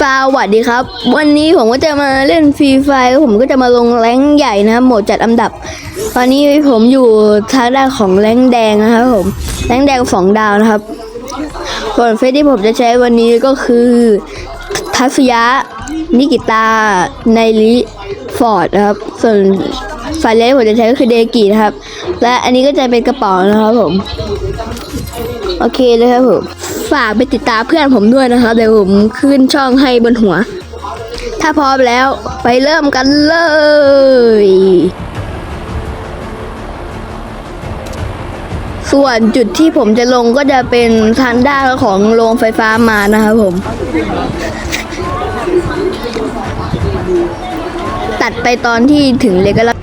สวัสดีครับ วันนี้ผมก็จะมาเล่นฟรีไฟผมก็จะมาลงแรงใหญ่นะครับโหมดจัดอันดับ ตอนนี้ผมอยู่ทางด้านของแรงแดงนะครับผมแรงแดงสองดาวนะครับส่วนเฟซที่ผมจะใช้วันนี้ก็คือ ทัศยะ นิกิตาไนลิฟอร์ดนะครับ ส่วนไฟเลสผมจะใช้ก็คือเดกินะครับ และอันนี้ก็จะเป็นกระเป๋านะครับผม โอเคเลยครับผม ฝากไปติดตามเพื่อนผมด้วยนะครับ เดี๋ยวผมขึ้นช่องให้บนหัว ถ้าพร้อมแล้วไปเริ่มกันเลยส่วนจุดที่ผมจะลงก็จะเป็นทางด้านของโรงไฟฟ้ามานะครับผม ตัดไปตอนที่ถึงเลยก็แล้ว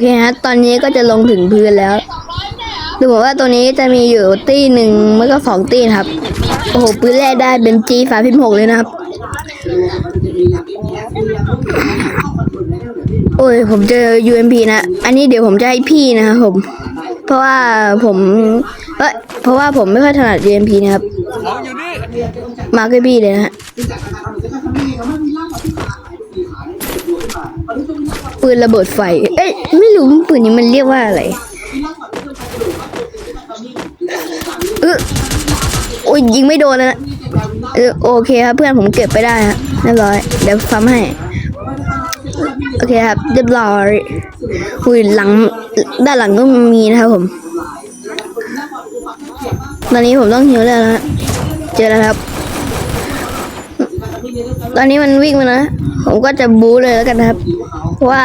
เคฮะ ตอนนี้ก็จะลงถึงพื้นแล้ว ดูเหมือนว่าตัวนี้จะมีอยู่ตี้หนึ่งไม่ก็สองตี้นครับ โอ้โห ปืนแรกได้เป็น G ฝาพิมพ์หกเลยนะครับ โอ้ย ผมเจอ UMP นะ อันนี้เดี๋ยวผมจะให้พี่นะครับผม เพราะว่าผมเอ้ยเพราะว่าผมไม่ค่อยถนัด UMP นะครับ มาให้พี่เลยนะฮะปืนระเบิดไฟ รู้ปืนนี้มันเรียกว่าอะไรเออโอ้ยยิงไม่โดนเลยนะเออโอเคครับเพื่อนผมเก็บไปได้ฮะเรียบร้อย เดี๋ยวฟัมให้ โอเคครับ เรียบร้อยอุ้ยหลังด้านหลังก็มีนะครับผม ตอนนี้ผมต้องหิวแล้วนะฮะเจอแล้วครับ ตอนนี้มันวิ่งมานะ ผมก็จะบู๊เลยแล้วกันนะครับ ว่า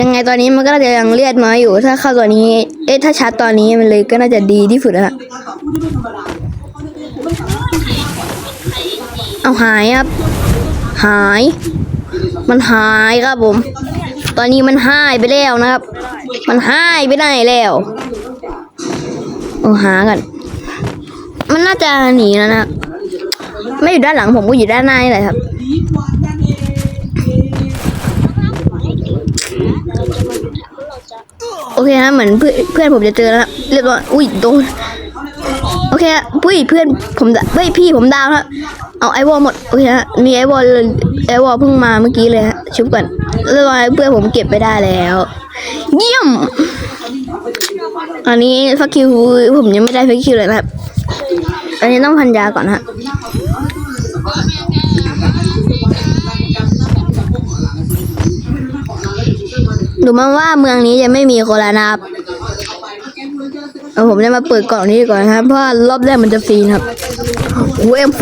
ยังไงตอนนี้มันก็น่าจะยังเลือดน้อยอยู่ ถ้าเข้าตัวนี้ เอ๊ะถ้าชาร์จตอนนี้มันเลยก็น่าจะดีที่สุดนะฮะเอาหายครับ หาย มันหายครับผม ตอนนี้มันหายไปแล้วนะครับ มันหายไปไหนแล้วเอาหากันมันน่าจะหนีแล้วนะ ไม่อยู่ด้านหลังผมก็อยู่ด้านหน้านี่แหละครับ โอเคฮะเหมือนเพื่อนเพื่อนผมจะเจอแล้วนะเรียบร้อยอุ้ยโดนโอเคฮะพุ้ยเพื่อนผมเฮ้ยพี่ผมดาวแล้วเอาไอวอลหมดโอเคฮะมีไอวอลไอวอลเพิ่งมาเมื่อกี้เลยฮะชุบก่อนเรียบร้อยเพื่อนผมเก็บไปได้แล้ว เยี่ยมอันนี้ฟักคิวผมยังไม่ได้ฟักคิวเลยนะครับอันนี้ต้องพันยาก่อนฮะ ดูมาว่าเมืองนี้จะไม่มีโคลานาบเอาผมจะมาเปิดกล่องนี้ก่อนนะครับ เพราะว่ารอบแรกมันจะฟรีครับโอ้เอ็มโฟ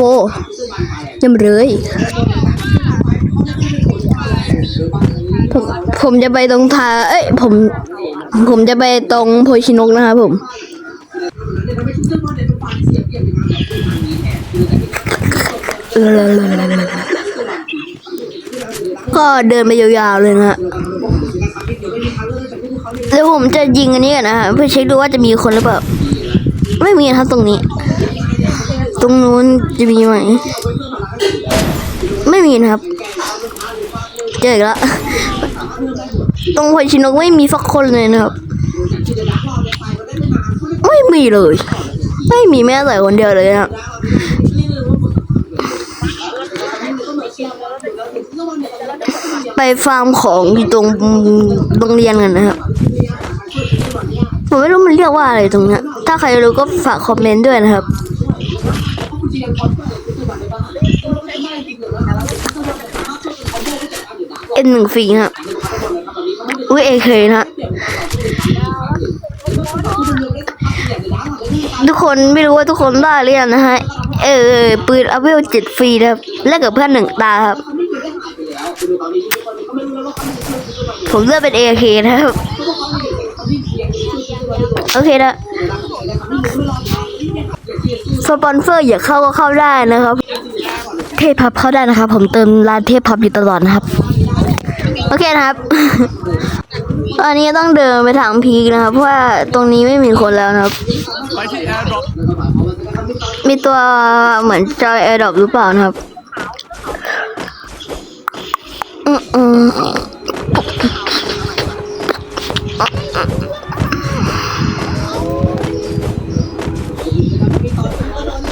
ยังเลยผมผมจะไปตรงทาเอ้ย ผม ผมจะไปตรงโพชินกนะครับผมก็เดินไปยาวๆเลยนะ แล้วผมจะยิงอันนี้ก่อนนะฮะเพื่อเช็คดูว่าจะมีคนหรือเปล่า ไม่มีนะครับตรงนี้ ตรงนู้นจะมีไหม ไม่มีนะครับ เจออีกแล้ว ตรงพอยชินกไม่มีสักคนเลยนะครับ ไม่มีเลย ไม่มีแม้แต่คนเดียวเลยนะครับไปฟาร์มของอยู่ตรงโรงเรียนกันนะครับ ผมไม่รู้มันเรียกว่าอะไรตรงเนี้ย ถ้าใครรู้ก็ฝากคอมเมนต์ด้วยนะครับ เอ็นหนึ่งฟรีครับอุ้ยเอเคนะฮะทุกคนไม่รู้ว่าทุกคนได้หรือยังนะฮะ เออ ปืนอัพเวลเจ็ดฟรีครับ แลกกับเพื่อนหนึ่งตาครับ ผมเลือกเป็น AK นะครับ โอเคนะสปอนเซอร์อยากเข้าก็เข้าได้นะครับ เทพพับเข้าได้นะครับ ผมเติมร้านเทพพับอยู่ตลอดนะครับ โอเคนะครับ ตอนนี้ต้องเดินไปทางพีกนะครับ เพราะว่าตรงนี้ไม่มีคนแล้วนะครับ มีตัวเหมือนจอยแอร์ดรอปหรือเปล่านะครับ อืมอืม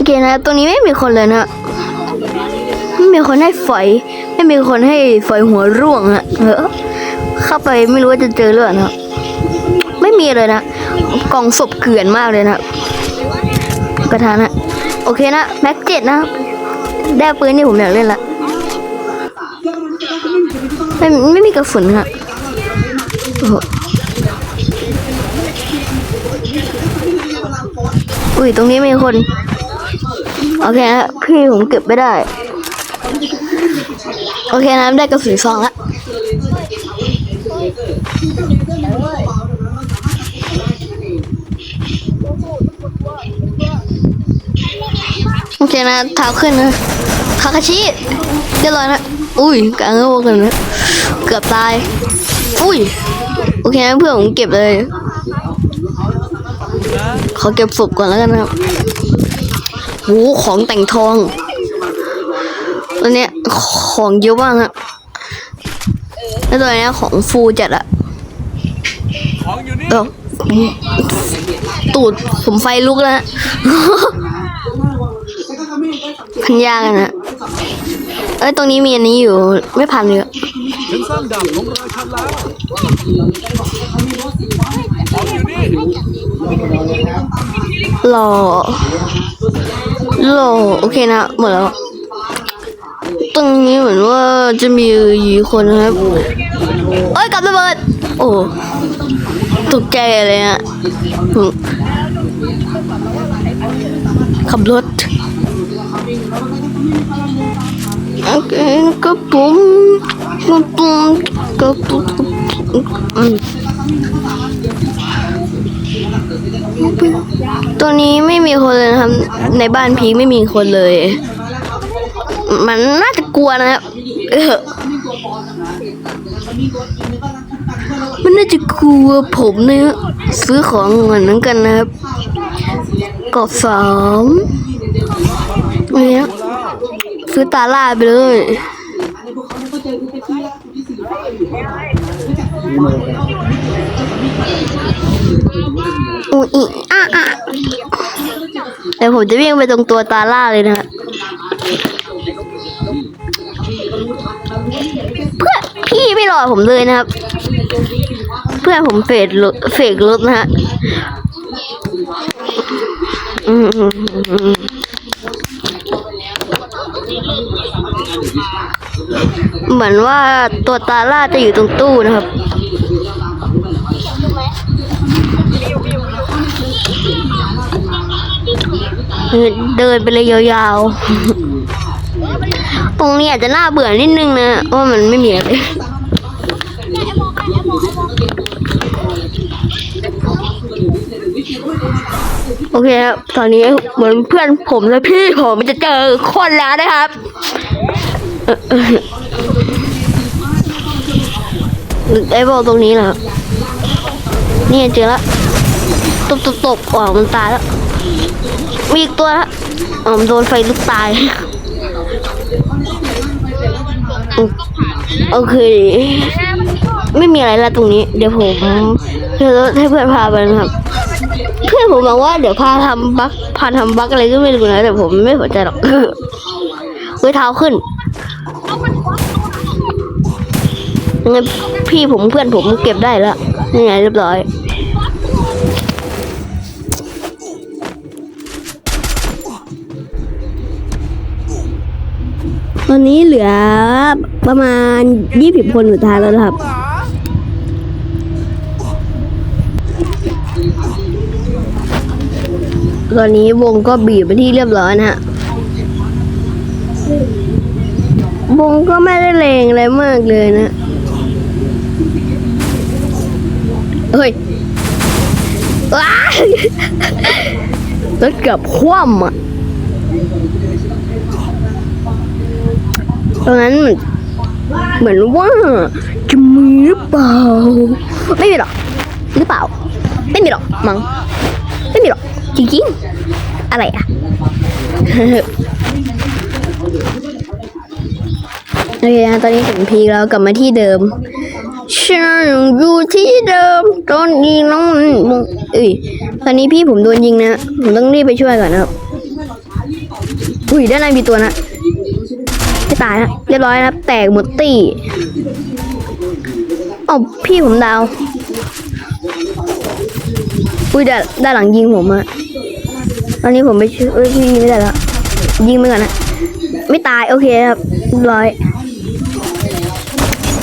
เคนะตัวนี้ไม่มีคนเลยนะไม่มีคนให้ฝอย ไม่มีคนให้ฝอยหัวร่วงฮะเออเข้าไปไม่รู้ว่าจะเจอหรือเปล่านะไม่มีเลยนะกล่องศพเกลื่อนมากเลยนะกระทานะโอเคนะแม็กเจ็ดนะได้ปืนที่ผมอยากเล่นละไม่ไม่มีกระสุนฮะโอ้โหอุ้ยตรงนี้มีคน โอเคนะพี่ผมเก็บไม่ได้ โอเคนะได้กระสุนซองละโอเคนะเท้าขึ้นนะคาคาชิเรียบร้อยนะ อุ้ยกลางโลกเลยนะเกือบตาย อุ้ย โอเคนะเพื่อนผมเก็บเลย ขอเก็บศพก่อนแล้วกันนะครับ หของแต่งทองตัวเนี้ยของเยอะมากฮะแล้วตัวเนี้ยของฟูจัดอะของอยู่นี่เออตูดผมไฟลุกแล้วฮะพันยากันนะเอ้ย ตรงนี้มีอันนี้อยู่ ไม่พันเลยอะฉันสร้างดาบของราชันแล้วของอยู่นี่หล่อ หล่อโอเคนะ หมดแล้ว ตรงนี้เหมือนว่าจะมีอยู่คนนะครับ เอ้ยกลับระเบิด โอ้ตกใจเลยฮะอืมขับรถ โอเคกระปุมกระปุมกระปุมอืม ตัวนี้ไม่มีคนเลยนะครับ ในบ้านพีไม่มีคนเลย มันน่าจะกลัวนะครับเออมันน่าจะกลัวผมเนี่ยซื้อของเหมือนกันนะครับกอบสามเนี่ยซื้อตาล่าไปเลย อุ้ยอีอะอะเดี๋ยวผมจะวิ่งไปตรงตัวตาล่าเลยนะเพื่อพี่ไม่รอผมเลยนะครับ เพื่อนผมเฟดรถเฟกรถนะฮะเหมือนว่าตัวตาล่าจะอยู่ตรงตู้นะครับ เดินไปเลยยาวๆ ตรงนี้อาจจะน่าเบื่อนิดนึงนะว่ามันไม่มีอะไรโอเคครับ ตอนนี้เหมือนเพื่อนผมและพี่ผมจะเจอคนแล้วนะครับเอ่อเอ่อไอ้บอกตรงนี้นะครับนี่เจอแล้วตบตบตบอ๋อมันตายแล้ว มีอีกตัวอ๋อมันโดนไฟลุกตายโอเค ไม่มีอะไรแล้วตรงนี้ เดี๋ยวผมเดี๋ยวให้เพื่อนพาไปนะครับ เพื่อนผมบอกว่าเดี๋ยวพาทำบักพาทำบักอะไรก็ไม่รู้นะแต่ผมไม่สนใจหรอกเฮ้ยเท้าขึ้นงั้นพี่ผมเพื่อนผมเก็บได้แล้วนี่ไงเรียบร้อย อนนี้เหลือประมาณยี่สิบคนสุดท้ายแล้วนะครับ ตอนนี้วงก็บีบไปที่เรียบร้อยนะฮะ วงก็ไม่ได้เลงอะไรมากเลยนะ เฮ้ยว้ารถเกือบคว่ำอะ ตรงนั้นเหมือนว่าจะมีหรือเปล่า ไม่มีหรอกหรือเปล่า ไม่มีหรอกมั้งไม่มีหรอกจริงๆอะไรอะโอเคนะตอนนี้ถึงพีแล้วกลับมาที่เดิมฉันอยู่ที่เดิมตอนนี้น้องเอ้ยตอนนี้พี่ผมโดนยิงนะผมต้องรีบไปช่วยก่อนนะครับอุ้ยด้านในมีตัวนะ ไม่ตายนะเรียบร้อยนะครับ แตกหมดตี้อ๋อพี่ผมดาว อุ้ยด้านด้หลังยิงผมอะตอนนี้ผมไปช่วยเอ้ยพี่ยิงไม่ได้แล้วยิงไปก่อนนะไม่ตายโอเคครับเรียบร้อย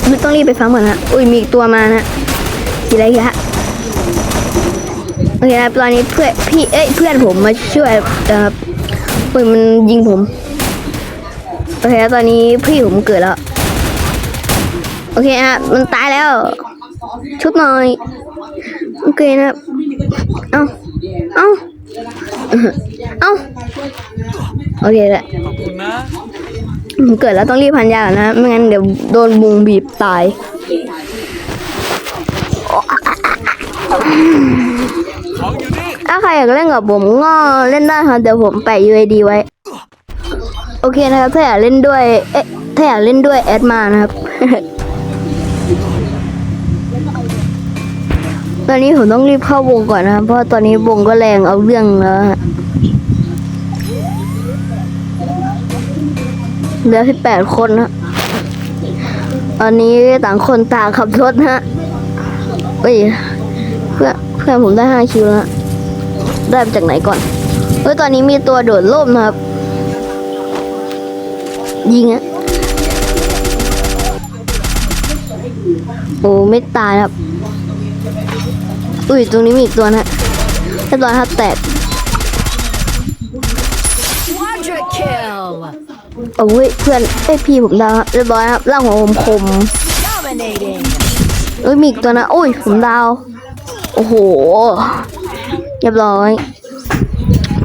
ไม่ต้องรีบไปฟังก่อนนะอุ้ยมีอีกตัวมานะกี่ไรฮะโอเคครับตอนนี้เพื่อนพี่เอ้ยเพื่อนผมมาช่วยครับอุ้ยมันยิงผม โอเคครับตอนนี้พี่ผมเกิดแล้ว โอเคฮะมันตายแล้ว ชุบหน่อย โอเคนะครับเอ้าเอ้าเอ้าโอเคแหละขอบคุณนะผมเกิดแล้วต้องรีบพันยาก่อนนะ ไม่งั้นเดี๋ยวโดนบุงบีบตายของอยู่นี่ถ้าใครอยากเล่นกับผมก็เล่นได้ครับเดี๋ยวผมแปะ UID ไว้ โอเคนะครับ ถ้าอยากเล่นด้วย เอ๊ะ ถ้าอยากเล่นด้วยแอดมานะครับ ตอนนี้ผมต้องรีบเข้าวงก่อนนะครับ เพราะตอนนี้วงก็แรงเอาเรื่องแล้วฮะเหลือสิบแปดคนนะตอนนี้ต่างคนต่างขับรถนะฮะเอ้ยเพื่อนเพื่อนผมได้ห้าคิวแล้วได้มาจากไหนก่อนเฮ้ยตอนนี้มีตัวโดดร่มนะครับ ยิงอะโอ้ไม่ตายครับ อุ้ยตรงนี้มีอีกตัวนะเรียบร้อยครับแตก Quadra kill! โอ้ยเพื่อนเอ้ยพี่ผมดาวครับเรียบร้อยครับร่างของผมคม Dominating! เอ้ยมีอีกตัวนะโอ้ยผมดาว โอ้โหเรียบร้อย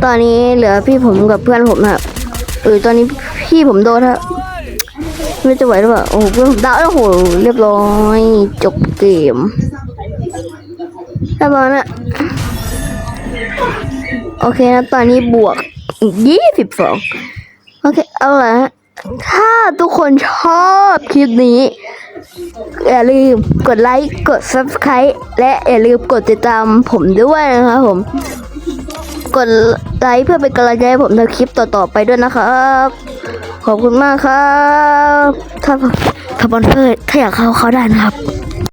ตอนนี้เหลือพี่ผมกับเพื่อนผมนะครับเออตอนนี้ พี่ผมโดนครับไม่จะไหวหรือเปล่าโอ้โหเพื่อนผมดาวโอ้โหเรียบร้อยจบเกมเรียบร้อยนะโอเคนะตอนนี้บวกยี่สิบสองโอเคเอาละฮะถ้าทุกคนชอบคลิปนี้ อย่าลืมกดไลค์กด subscribe และอย่าลืมกดติดตามผมด้วยนะครับผม กดไลค์เพื่อเป็นกำลังใจให้ผมทำคลิปต่อๆไปด้วยนะครับ ขอบคุณมากครับ ถ้าสปอนเซอร์ถ้าอยากเข้าเข้าได้นะครับ